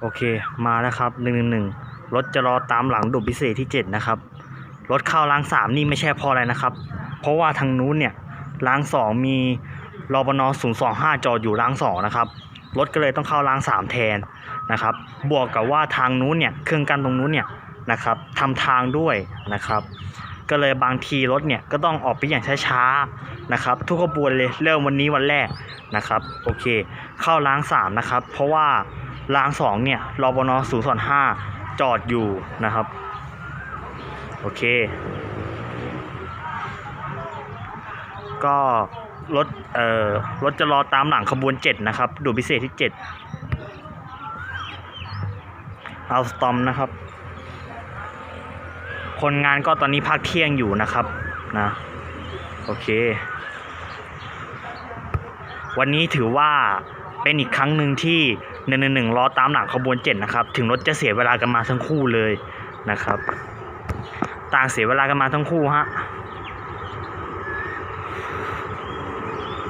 โอเคมาแล้วครับหนึ่งหนึ่งหนึ่งรถจะรอตามหลังดุพิเศษที่เจ็ดนะครับรถเข้ารางสามนี่ไม่ใช่พออะไรนะครับ เพราะว่าทางนู้นเนี่ยรางสองมีรบนศูนย์สองห้าจอดอยู่รางสองนะครับรถก็เลยต้องเข้ารางสามแทนนะครับ บวกกับว่าทางนู้นเนี่ยเครื่องกั้นตรงนู้นเนี่ยนะครับทำทางด้วยนะครับ ก็เลยบางทีรถเนี่ยก็ต้องออกไปอย่างช้าๆนะครับ ทุกขบวนเลยเริ่มวันนี้วันแรกนะครับโอเค เข้ารางสามนะครับ เพราะว่า รางสองเนี่ยรบนศูนย์สองห้าจอดอยู่นะครับ โอเค ก็รถเอ่อรถจะรอตามหลังขบวนเจ็ดนะครับ ดูพิเศษที่เจ็ดเอาสตอมนะครับ คนงานก็ตอนนี้พักเที่ยงอยู่นะครับนะโอเค วันนี้ถือว่าเป็นอีกครั้งหนึ่งที่ หนึ่งหนึ่งรอตามหลังขบวนเจ็ดนะครับ ถึงรถจะเสียเวลากันมาทั้งคู่เลยนะครับ ต่างเสียเวลากันมาทั้งคู่ฮะ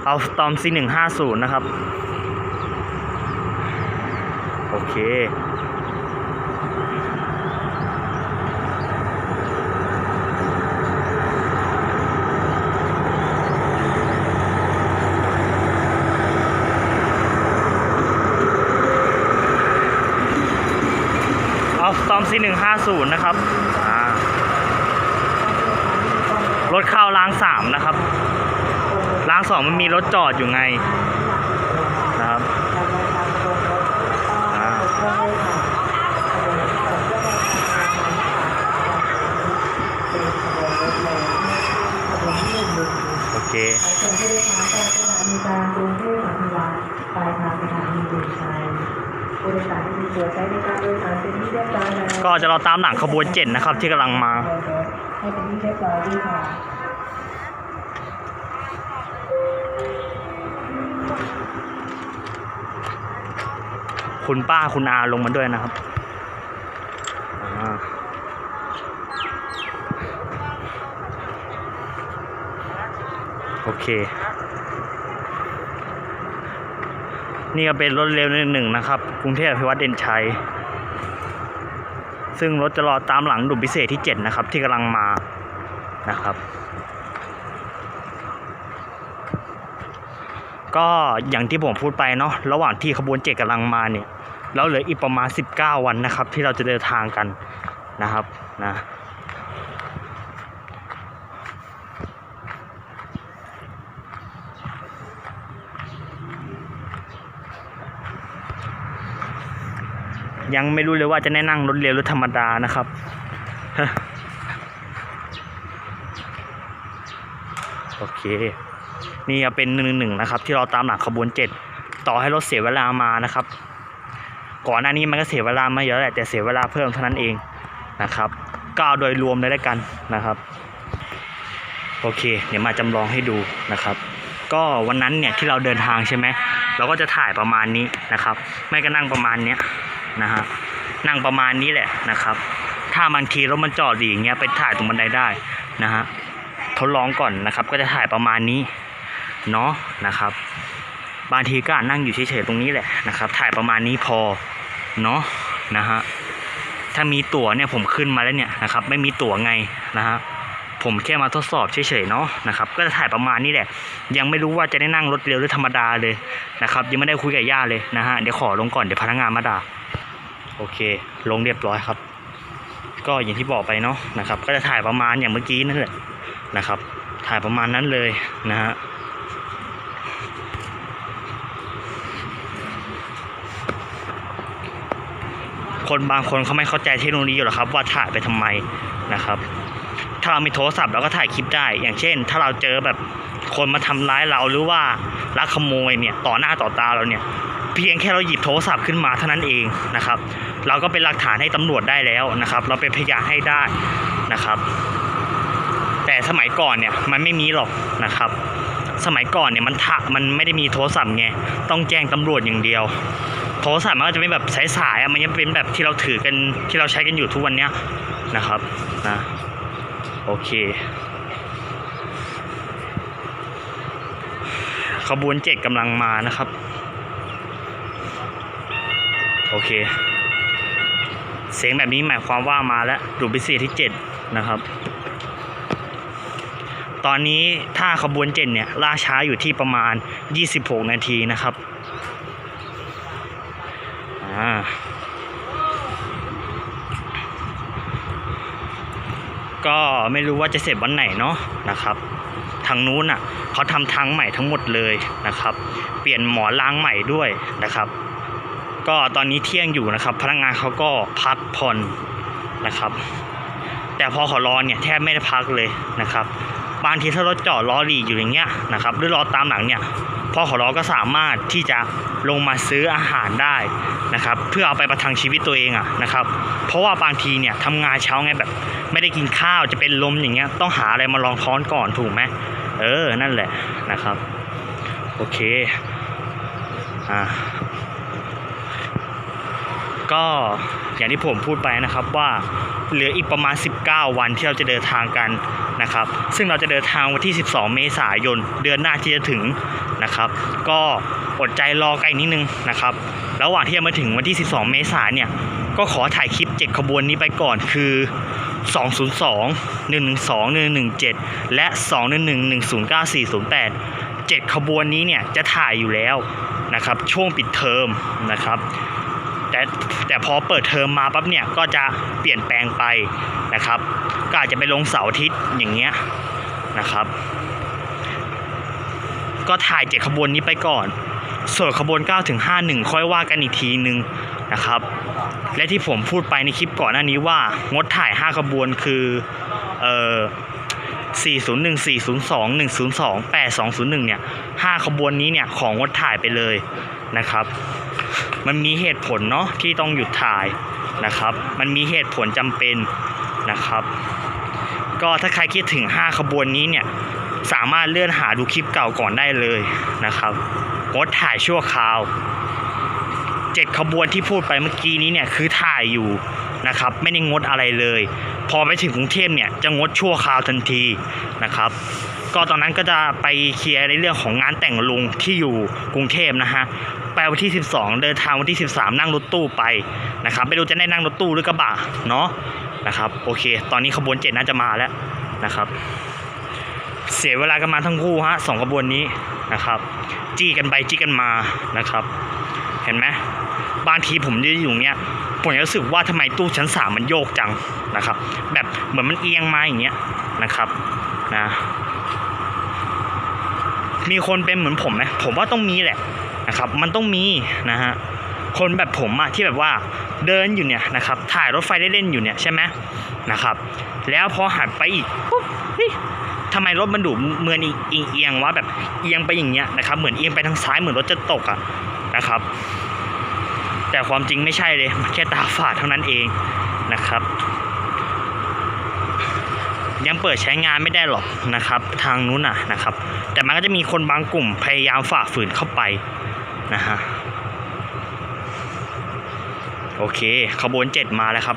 เอาตอมซีหนึ่งห้าศูนย์นะครับ โอเค ที่ 150 นะครับรถเข้าล้างสามนะครับ ล้างสองมันมีรถจอดอยู่ไงนะครับอ่าโอเค ส่งผู้โดยสารจากสถานีกลางกรุงเทพมหานครปลายทางสถานีดุริยางค์ ผู้โดยสารที่มีตัวใช้ในการโดยสารเป็นที่เรียบร้อยแล้วก็จะเราตามหลังขบวนเจ็ดนะครับ ที่กำลังมา ให้เป็นที่เรียบร้อยด้วยค่ะคุณป้าคุณอาลงมาด้วยนะครับโอเค นี่ก็เป็นรถเร็วหนึ่งนะครับ กรุงเทพอภิวัตเด่นชัย ซึ่งรถจะรอตามหลังดุมพิเศษที่ 7 นะครับ ที่กำลังมานะครับ ก็อย่างที่ผมพูดไปเนาะระหว่างที่ขบวนเจ็ดกำลังมาเนี่ยแล้วเหลืออีกประมาณ 19 วันนะครับ ที่เราจะเดินทางกันนะครับนะ ยังไม่รู้เลยว่าจะแนะนั่งรถเร็วหรือธรรมดานะครับโอเค นี่เป็นหนึ่งหนึ่งนะครับ ที่เราตามหลังขบวนเจ็ดต่อให้รถเสียเวลามานะครับ ก่อนหน้านี้มันก็เสียเวลามาเยอะแหละแต่เสียเวลาเพิ่มเท่านั้นเองนะครับก็เอาโดยรวมเลยแล้วกันนะครับโอเค เดี๋ยวมาจำลองให้ดูนะครับ ก็วันนั้นเนี่ยที่เราเดินทางใช่ไหมเราก็จะถ่ายประมาณนี้นะครับ ไม่ก็นั่งประมาณเนี้ย นะฮะนั่งประมาณนี้แหละนะครับ ถ้าบางทีรถมันจอดอยู่อย่างเงี้ยไปถ่ายตรงบันไดได้นะฮะทดลองก่อนนะครับ ก็จะถ่ายประมาณนี้เนาะนะครับ บางทีก็นั่งอยู่เฉยๆตรงนี้แหละนะครับ ถ่ายประมาณนี้พอเนาะนะฮะถ้ามีตั๋วเนี่ยผมขึ้นมาแล้วเนี่ยนะครับ ไม่มีตั๋วไงนะฮะผมแค่มาทดสอบเฉยๆเนาะนะครับก็จะถ่ายประมาณนี้แหละ ยังไม่รู้ว่าจะได้นั่งรถเร็วหรือธรรมดาเลยนะครับ ยังไม่ได้คุยกับย่าเลยนะฮะเดี๋ยวขอลงก่อนเดี๋ยวพนักงานมาด่า โอเค ลงเรียบร้อยครับ ก็อย่างที่บอกไปเนาะนะครับ ก็จะถ่ายประมาณอย่างเมื่อกี้นั่นแหละนะครับ ถ่ายประมาณนั้นเลยนะฮะคนบางคนเขาไม่เข้าใจเทคโนโลยีอยู่หรอกครับว่าถ่ายไปทำไมนะครับ ถ้าเรามีโทรศัพท์เราก็ถ่ายคลิปได้ อย่างเช่น ถ้าเราเจอแบบคนมาทำร้ายเราหรือว่าลักขโมยเนี่ยต่อหน้าต่อตาเราเนี่ย เพียงแค่เราหยิบโทรศัพท์ขึ้นมาเท่านั้นเองนะครับ เราก็เป็นหลักฐานให้ตำรวจได้แล้วนะครับ เราเป็นพยานให้ได้นะครับ แต่สมัยก่อนเนี่ยมันไม่มีหรอกนะครับ สมัยก่อนเนี่ยมันทะมันไม่ได้มีโทรศัพท์ไงต้องแจ้งตำรวจอย่างเดียว โทรศัพท์มันก็จะเป็นแบบสายๆอะมันยังเป็นแบบที่เราถือกันที่เราใช้กันอยู่ทุกวันเนี้ยนะครับนะโอเคขบวนเจ็ดกำลังมานะครับ อเค เสียงแบบนี้หมายความว่ามาแล้วดูพิเศษที่ 7 นะครับ ตอนนี้ถ้าขบวนเจ็ดเนี่ยล่าช้าอยู่ที่ประมาณ 26 นาทีนะครับอ่าก็ไม่รู้ว่าจะเสร็จวันไหนเนาะนะครับทางนู้นอะเขาทำทางใหม่ทั้งหมดเลยนะครับ เปลี่ยนหมอนรางใหม่ด้วยนะครับ ก็ตอนนี้เที่ยงอยู่นะครับ พนักงานเขาก็พักผ่อนนะครับ แต่พอขอรอเนี่ยแทบไม่ได้พักเลยนะครับบางทีถ้ารถจอดรอหลีอยู่อย่างเงี้ยนะครับหรือรอตามหลังเนี่ยพอขอรอก็สามารถที่จะลงมาซื้ออาหารได้นะครับ เพื่อเอาไปประทังชีวิตตัวเองอะนะครับ เพราะว่าบางทีเนี่ยทำงานเช้าไงแบบ ไม่ได้กินข้าวจะเป็นลมอย่างเงี้ยต้องหาอะไรมารองท้อนก่อนถูกไหมเออนั่นแหละนะครับ โอเคอ่า ก็อย่างที่ผมพูดไปนะครับว่าเหลืออีกประมาณ 19 วันที่เราจะเดินทางกันนะครับ ซึ่งเราจะเดินทางวันที่ 12 เมษายนเดือนหน้าที่จะถึงนะครับ ก็อดใจรอกันอีกนิดนึงนะครับ ระหว่างที่จะมาถึงวันที่ 12 เมษายนเนี่ย ก็ขอถ่ายคลิป 7 ขบวนนี้ไปก่อนคือ 202 112 117 และ 211 109 408 7 ขบวนนี้เนี่ยจะถ่ายอยู่แล้วนะครับ ช่วงปิดเทอมนะครับ แต่แต่พอเปิดเทอมมาปั๊บเนี่ยก็จะเปลี่ยนแปลงไปนะครับ ก็อาจจะไปลงเสาร์อาทิตย์อย่างเงี้ยนะครับ ก็ถ่ายเจ็ดขบวนนี้ไปก่อนส่วนขบวน 9 ถึง 51 ค่อยว่ากันอีกทีนึงนะครับ และที่ผมพูดไปในคลิปก่อนหน้านี้ว่างดถ่าย 5 ขบวนคือเอ่อ401 402 102 8201 เนี่ย 5 ขบวนนี้เนี่ยของงดถ่ายไปเลยนะครับ มันมีเหตุผลเนาะที่ต้องหยุดถ่ายนะครับ มันมีเหตุผลจำเป็นนะครับ ก็ถ้าใครคิดถึง 5 ขบวนนี้เนี่ยสามารถเลื่อนหาดูคลิปเก่าก่อนได้เลยนะครับงดถ่ายชั่วคราว 7 ขบวนที่พูดไปเมื่อกี้นี้เนี่ยคือถ่ายอยู่นะครับ ไม่ได้งดอะไรเลย พอไปถึงกรุงเทพเนี่ยจะงดชั่วคราวทันทีนะครับ ก็ตอนนั้นก็จะไปเคลียร์ในเรื่องของงานแต่งลุงที่อยู่กรุงเทพนะฮะไปวันที่ 12 เดินทางวันที่ 13 นั่งรถตู้ไปนะครับไม่รู้จะได้นั่งรถตู้หรือกระบะเนาะนะครับโอเค ตอนนี้ขบวนเจ็ดน่าจะมาแล้วนะครับ เสียเวลากันมาทั้งคู่ฮะสองขบวนนี้นะครับ จี้กันไปจี้กันมานะครับ เห็นไหมบางทีผมยืนอยู่เนี้ยผมรู้สึกว่าทำไมตู้ชั้นสามมันโยกจังนะครับ แบบเหมือนมันเอียงมาอย่างเงี้ยนะครับนะ มีคนเป็นเหมือนผมไหมผมว่าต้องมีแหละนะครับ มันต้องมีนะฮะคนแบบผมอะที่แบบว่าเดินอยู่เนี่ยนะครับถ่ายรถไฟได้เล่นอยู่เนี่ยใช่ไหมนะครับ แล้วพอหันไปอีกปุ๊บเฮ้ยทำไมรถมันดูเหมือนเอียงเอียงวะแบบเอียงไปอย่างเงี้ยนะครับเหมือนเอียงไปทางซ้ายเหมือนรถจะตกอะนะครับ แต่ความจริงไม่ใช่เลยมันแค่ตาฝาดเท่านั้นเองนะครับ ยังเปิดใช้งานไม่ได้หรอกนะครับ ทางนู้นน่ะนะครับ แต่มันก็จะมีคนบางกลุ่มพยายามฝ่าฝืนเข้าไปนะฮะโอเค ขบวนเจ็ดมาแล้วครับ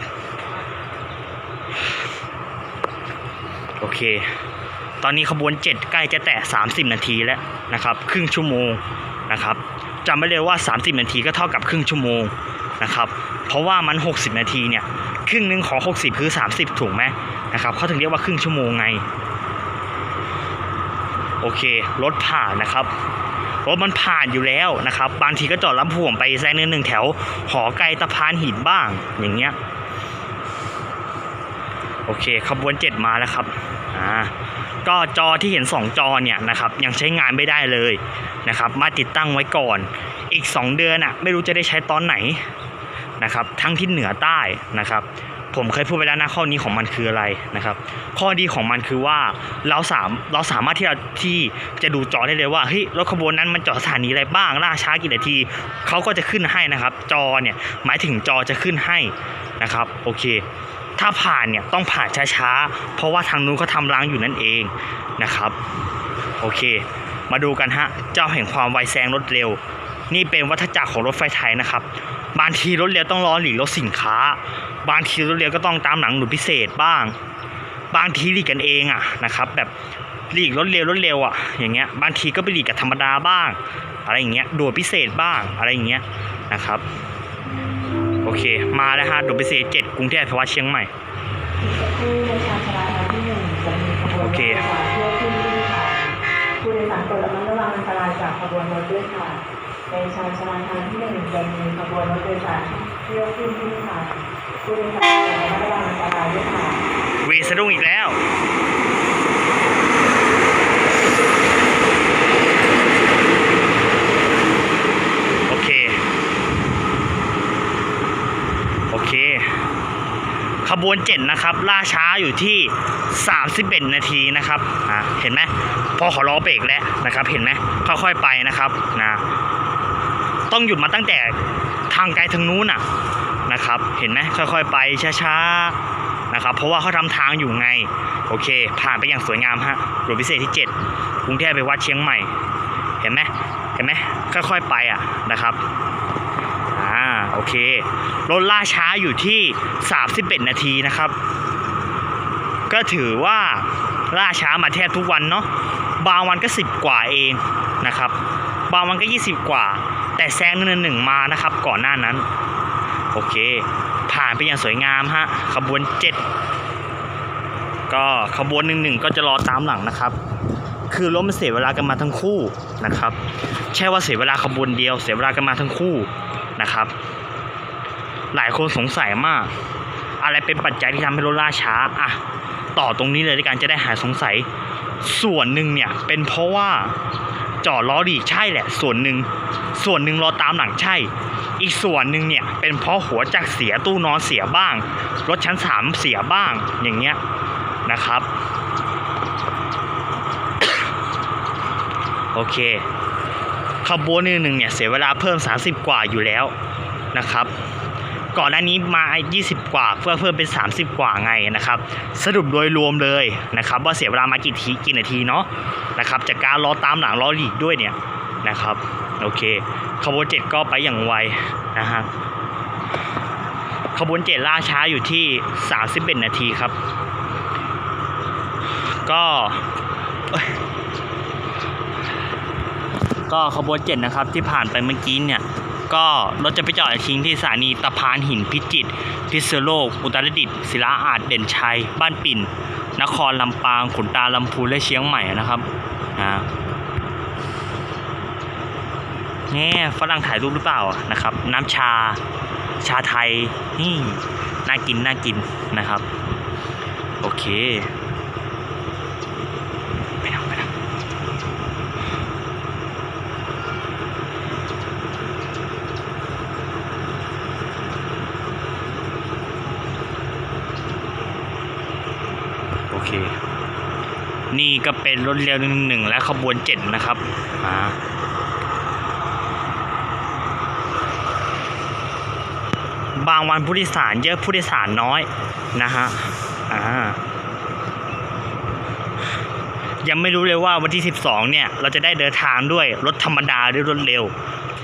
โอเค ตอนนี้ขบวนเจ็ดใกล้จะแตะ30 นาทีแล้วนะครับ ครึ่งชั่วโมงนะครับจำไว้เลยว่า 30 นาทีก็เท่ากับครึ่งชั่วโมง นะครับ เพราะว่ามัน 60 นาทีเนี่ย ครึ่งหนึ่งของ 60 คือ 30 ถูกไหมนะครับเขาถึงเรียกว่าครึ่งชั่วโมงไง โอเค รถผ่านนะครับ รถมันผ่านอยู่แล้วนะครับ บางทีก็จอดรับผู้ผมไปแซงหนึ่งหนึ่งแถว หอไกลตะพานหินบ้าง อย่างเงี้ย โอเค ขบวนเจ็ดมาแล้วครับ อ่าก็จอที่เห็น 2 จอเนี่ยนะครับยังใช้งานไม่ได้เลยนะครับ มาติดตั้งไว้ก่อน อีก 2 เดือนอะไม่รู้จะได้ใช้ตอนไหน นะครับ ทั้งที่เหนือใต้นะครับ ผมเคยพูดไปแล้วนะข้อนี้ของมันคืออะไรนะครับ ข้อดีของมันคือว่าเราสามเราสามารถที่เราที่จะดูจอได้เลยว่าเฮ้ยรถขบวนนั้นมันจอดสถานีอะไรบ้างล่าช้ากี่นาทีเขาก็จะขึ้นให้นะครับ จอเนี่ยหมายถึงจอจะขึ้นให้นะครับโอเคถ้าผ่านเนี่ยต้องผ่านช้าๆ เพราะว่าทางนู้นเขาทำรางอยู่นั่นเองนะครับ โอเค มาดูกันฮะ เจ้าแห่งความไวแซงรถเร็ว นี่เป็นวัฏจักรของรถไฟไทยนะครับ บางทีรถเร็วต้องรอหลีกรถสินค้า บางทีรถเร็วก็ต้องตามหลังหนุนพิเศษบ้าง บางทีหลีกกันเองอะนะครับ แบบหลีกรถเร็วรถเร็วอะอย่างเงี้ยบางทีก็ไปหลีกกับธรรมดาบ้าง อะไรอย่างเงี้ยด่วนพิเศษบ้างอะไรอย่างเงี้ยนะครับโอเค มาแล้วฮะด่วนพิเศษเจ็ดกรุงเทพไปวัดเชียงใหม่โอเคผู้โดยสารโปรดระมัดระวังอันตรายจากขบวนรถด้วยค่ะ ในชานชราทางที่หนึ่งจะมีขบวนรถโดยสารเที่ยวขึ้นที่ค่ะผู้โดยสารระมัดระวังอันตรายด้วยค่ะเวสะดุ้งอีกแล้ว โอเค โอเค ขบวนเจ็ดนะครับ ล่าช้าอยู่ที่ 31 นาทีนะครับ อ่าเห็นไหมพอขอล้อเบรกแล้วนะครับ เห็นไหมค่อยๆไปนะครับนะ ต้องหยุดมาตั้งแต่ทางไกลทางนู้นน่ะนะครับ เห็นไหมค่อยๆ ไปช้าๆนะครับ เพราะว่าเขาทำทางอยู่ไง โอเค ผ่านไปอย่างสวยงามฮะรถพิเศษที่ 7กรุงเทพไปวัดเชียงใหม่ เห็นไหมเห็นไหมค่อยๆไปอะนะครับอ่าโอเครถล่าช้าอยู่ที่31นาทีนะครับ ก็ถือว่าล่าช้ามาแทบทุกวันเนาะบางวันก็ 10 กว่าเองนะครับ บางวันก็ 20 กว่า แต่แซงหนึ่งหนึ่งมานะครับ ก่อนหน้านั้น โอเค ผ่านไปอย่างสวยงามฮะขบวน7ก็ขบวนหนึ่งหนึ่งก็จะรอตามหลังนะครับ คือรถมันเสียเวลากันมาทั้งคู่นะครับใช่ว่าเสียเวลาขบวนเดียวเสียเวลากันมาทั้งคู่นะครับ หลายคนสงสัยมาก อะไรเป็นปัจจัยที่ทำให้รถล่าช้าอะต่อตรงนี้เลยด้วยกันจะได้หายสงสัยส่วนหนึ่งเนี่ยเป็นเพราะว่า จอดล้อดีใช่แหละ ส่วนหนึ่งส่วนหนึ่งรอตามหลังใช่ อีกส่วนหนึ่งเนี่ยเป็นเพราะหัวจักรเสียตู้นอนเสียบ้าง รถชั้นสามเสียบ้างอย่างเงี้ยนะครับ โอเคขบวนหนึ่งเนี่ยเสียเวลาเพิ่ม 30 กว่าอยู่แล้วนะครับ ก่อนหน้านี้มา 20 กว่า เพื่อเพิ่มเป็น 30 กว่าไงนะครับ สรุปโดยรวมเลยนะครับ ว่าเสียเวลามากี่ทีกี่นาทีเนาะนะครับจากการรอตามหลังรอหลีกด้วยเนี่ยนะครับโอเคขบวนเจ็ดก็ไปอย่างไวนะฮะขบวนเจ็ดล่าช้าอยู่ที่ 31 นาทีครับ ก็ก็ขบวนเจ็ดนะครับที่ผ่านไปเมื่อกี้เนี่ย ก็รถจะไปจอดทิ้งที่สถานีตะพานหินพิจิตรพิษณุโลก อุตรดิตถ์ศิลาอาจเด่นชัย บ้านปิ่น นครลำปางขุนตาลำพูนและเชียงใหม่นะครับนะนี่ฝรั่งถ่ายรูปหรือเปล่านะครับ น้ำชาชาไทยนี่น่ากินน่ากินนะครับ โอเค ไปนั่งไปนั่ง โอเค นี่ก็เป็นรถเร็วหนึ่งหนึ่งและขบวนเจ็ดนะครับอ่าบางวันผู้โดยสารเยอะผู้โดยสารน้อยนะฮะอ่ายังไม่รู้เลยว่าวันที่ 12 เนี่ย เราจะได้เดินทางด้วยรถธรรมดาหรือรถเร็ว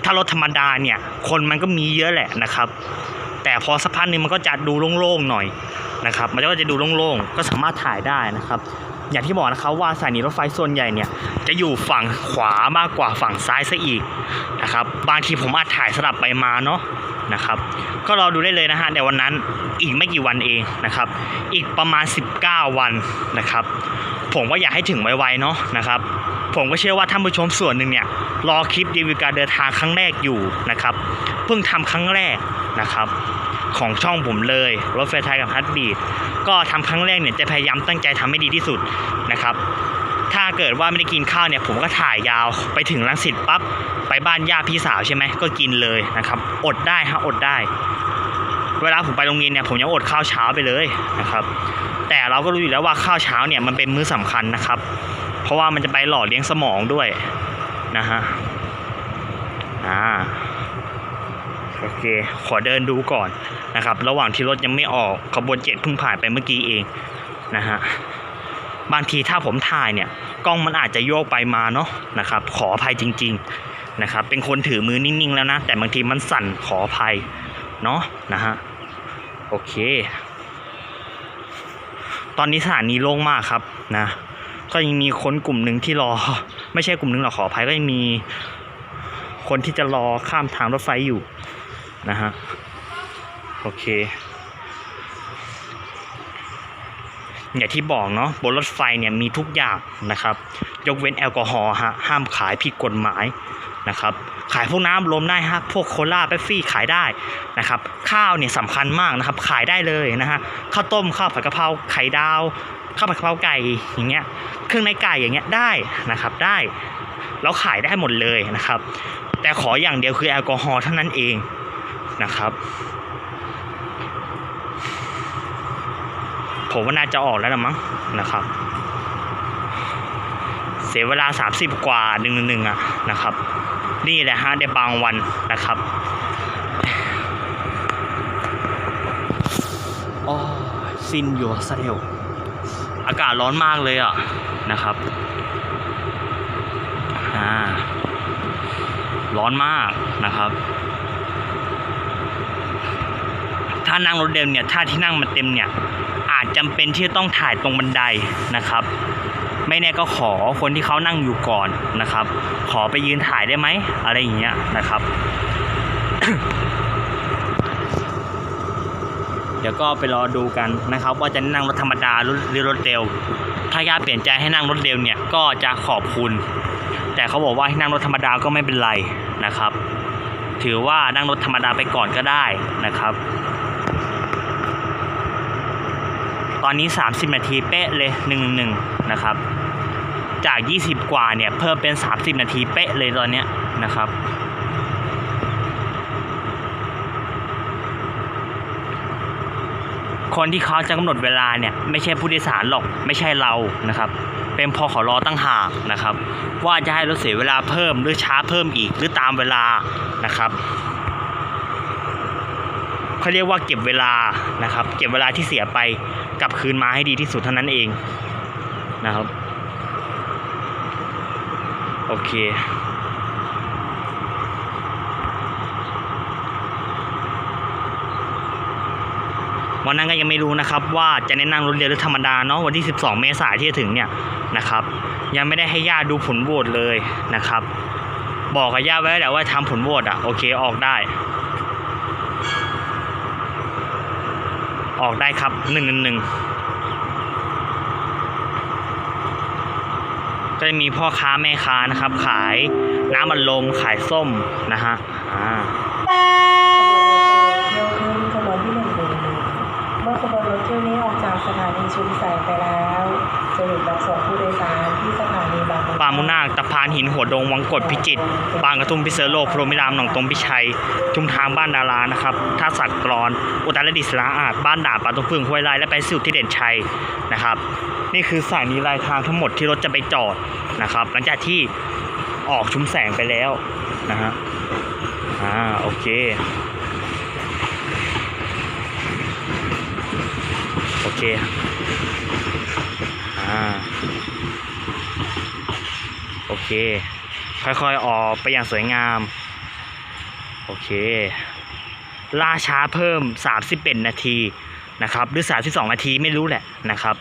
ถ้ารถธรรมดาเนี่ย คนมันก็มีเยอะแหละนะครับ แต่พอสักพักหนึงมันก็จะดูโล่งๆหน่อยนะครับ มันก็จะดูโล่งๆ ก็สามารถถ่ายได้นะครับ อย่างที่บอกนะครับว่าสถานีรถไฟส่วนใหญ่เนี่ยจะอยู่ฝั่งขวามากกว่าฝั่งซ้ายซะอีกนะครับบางทีผมอาจถ่ายสลับไปมาเนาะนะครับก็รอดูได้เลยนะฮะในวันนั้นอีกไม่กี่วันเองนะครับอีกประมาณ 19 วันนะครับผมก็อยากให้ถึงไวๆเนาะนะครับผมก็เชื่อว่าท่านผู้ชมส่วนหนึ่งเนี่ยรอคลิปรีวิวการเดินทางครั้งแรกอยู่นะครับเพิ่งทำครั้งแรกนะครับ ของช่องผมเลย รถไฟไทยกับฮัตบีดก็ทำครั้งแรกเนี่ยจะพยายามตั้งใจทำให้ดีที่สุดนะครับ ถ้าเกิดว่าไม่ได้กินข้าวเนี่ย ผมก็ถ่ายยาวไปถึงรังสิตปั๊บไปบ้านย่าพี่สาวใช่ไหมก็กินเลยนะครับ อดได้ฮะอดได้ เวลาผมไปโรงเรียนเนี่ยผมยังอดข้าวเช้าไปเลยนะครับ แต่เราก็รู้อยู่แล้วว่าข้าวเช้าเนี่ยมันเป็นมื้อสำคัญนะครับ เพราะว่ามันจะไปหล่อเลี้ยงสมองด้วยนะฮะอ่า โอเค ขอเดินดูก่อนนะครับ ระหว่างที่รถยังไม่ออกขบวนเจ็ดเพิ่งผ่านไปเมื่อกี้เองนะฮะบางทีถ้าผมถ่ายเนี่ยกล้องมันอาจจะโยกไปมาเนาะนะครับ ขออภัยจริง ๆนะครับ เป็นคนถือมือนิ่งๆแล้วนะ แต่บางทีมันสั่นขออภัยเนาะนะฮะโอเค ตอนนี้สถานีโล่งมากครับนะก็ยังมีคนกลุ่มหนึ่งที่รอ ไม่ใช่กลุ่มหนึ่งหรอกขออภัยก็ยังมีคนที่จะรอข้ามทางรถไฟอยู่ นะฮะ โอเค อย่างที่บอกเนาะบนรถไฟเนี่ยมีทุกอย่างนะครับ ยกเว้นแอลกอฮอล์ฮะ ห้ามขายผิดกฎหมายนะครับ ขายพวกน้ำลมได้ฮะ พวกโคลาเป๊ปซี่ขายได้นะครับ ข้าวเนี่ยสำคัญมากนะครับ ขายได้เลยนะฮะ ข้าวต้ม ข้าวผัดกะเพราไข่ดาว ข้าวผัดกะเพราไก่อย่างเงี้ย เครื่องในไก่อย่างเงี้ยได้นะครับ ได้แล้วขายได้หมดเลยนะครับ แต่ขออย่างเดียวคือแอลกอฮอล์เท่านั้นเอง นะครับ ผมว่าน่าจะออกแล้วละมั้งนะครับ เสียเวลา 30 กว่าหนึ่งหนึ่งอะนะครับ นี่แหละฮะในบางวันนะครับโอ้ยซินอยู่ซะเดียวอากาศร้อนมากเลยอะนะครับอ่าร้อนมากนะครับ ถ้านั่งรถเดิมเนี่ยถ้าที่นั่งมันเต็มเนี่ยอาจจำเป็นที่จะต้องถ่ายตรงบันไดนะครับ ไม่แน่ก็ขอคนที่เขานั่งอยู่ก่อนนะครับ ขอไปยืนถ่ายได้ไหมอะไรอย่างเงี้ยนะครับ เดี๋ยวก็ไปรอดูกันนะครับ ว่าจะนั่งรถธรรมดาหรือหรือรถเร็ว ถ้าญาติเปลี่ยนใจให้นั่งรถเร็วเนี่ยก็จะขอบคุณ แต่เขาบอกว่าให้นั่งรถธรรมดาก็ไม่เป็นไรนะครับ ถือว่านั่งรถธรรมดาไปก่อนก็ได้นะครับ ตอนนี้ 30 นาทีเป๊ะเลย1 1นะครับ จาก 20 กว่าเนี่ยเพิ่มเป็น 30 นาทีเป๊ะเลยตอนเนี้ยนะครับ คนที่เขาจะกำหนดเวลาเนี่ยไม่ใช่ผู้โดยสารหรอกไม่ใช่เรานะครับ เป็นพอขอรอตั้งหากนะครับ ว่าจะให้รถเสียเวลาเพิ่มหรือช้าเพิ่มอีกหรือตามเวลานะครับเขาเรียกว่าเก็บเวลานะครับ เก็บเวลาที่เสียไป กลับคืนมาให้ดีที่สุดเท่านั้นเองนะครับ โอเควันนั้นก็ยังไม่รู้นะครับว่าจะแนะนำรถเร็วหรือธรรมดาเนาะวันที่ 12 เมษายนที่จะถึงเนี่ยนะครับ ยังไม่ได้ให้ญาติดูผลโหวตเลยนะครับ บอกกับญาติไว้แล้วว่าทำผลโหวตอะโอเคออกได้ ออกได้ครับหนึ่งหนึ่งก็จะมีพ่อค้าแม่ค้านะครับ ขายน้ำมันลมขายส้มนะฮะอ่าขบวนที่หนึ่งเมื่อขบวนรถเที่ยวนี้ออกจากสถานีชุมแสงไปแล้ว จะหยุดรับส่งผู้โดยสารที่สถานีบางปามุนาคตะพานหินหัวดงวังกดพิจิตรบางกระทุ่มพิเศษโลกพรหมิรามหนองตมพิชัย ชุมทางบ้านดารานะครับท่าสัตว์กรอน อุตรดิตถ์สระอาดบ้านด่านป่าตงพึ่งห้วยไร่และไปสู่ที่เด่นชัยนะครับ นี่คือสายนี้รายทางทั้งหมดที่รถจะไปจอดนะครับ หลังจากที่ออกชุมแสงไปแล้วนะฮะอ่าโอเคโอเค อ่าโอเค ค่อยๆออกไปอย่างสวยงาม โอเค ล่าช้าเพิ่ม 31 นาทีนะครับหรือ 32 นาทีไม่รู้แหละนะครับ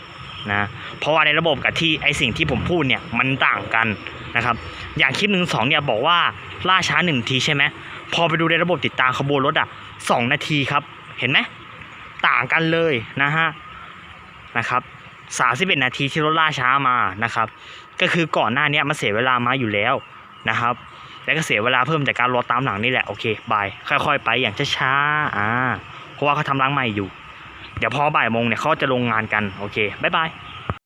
นะเพราะว่าในระบบกับที่ไอสิ่งที่ผมพูดเนี่ยมันต่างกันนะครับอย่างคลิปหนึ่งสองเนี่ยบอกว่าล่าช้า1นาทีใช่ไหมพอไปดูในระบบติดตามขบวนรถอะ2นาทีครับเห็นไหมต่างกันเลยนะฮะนะครับ สามสิบเอ็ดนาทีที่รถล่าช้ามานะครับ ก็คือก่อนหน้านี้มันเสียเวลามาอยู่แล้วนะครับ แล้วก็เสียเวลาเพิ่มจากการรอตามหลังนี่แหละโอเคบายค่อยๆ ไปอย่างช้าๆอ่าเพราะว่าเขาทำรังใหม่อยู่ เดี๋ยวพอบ่ายโมงเนี่ยเขาจะลงงานกันโอเคบายบาย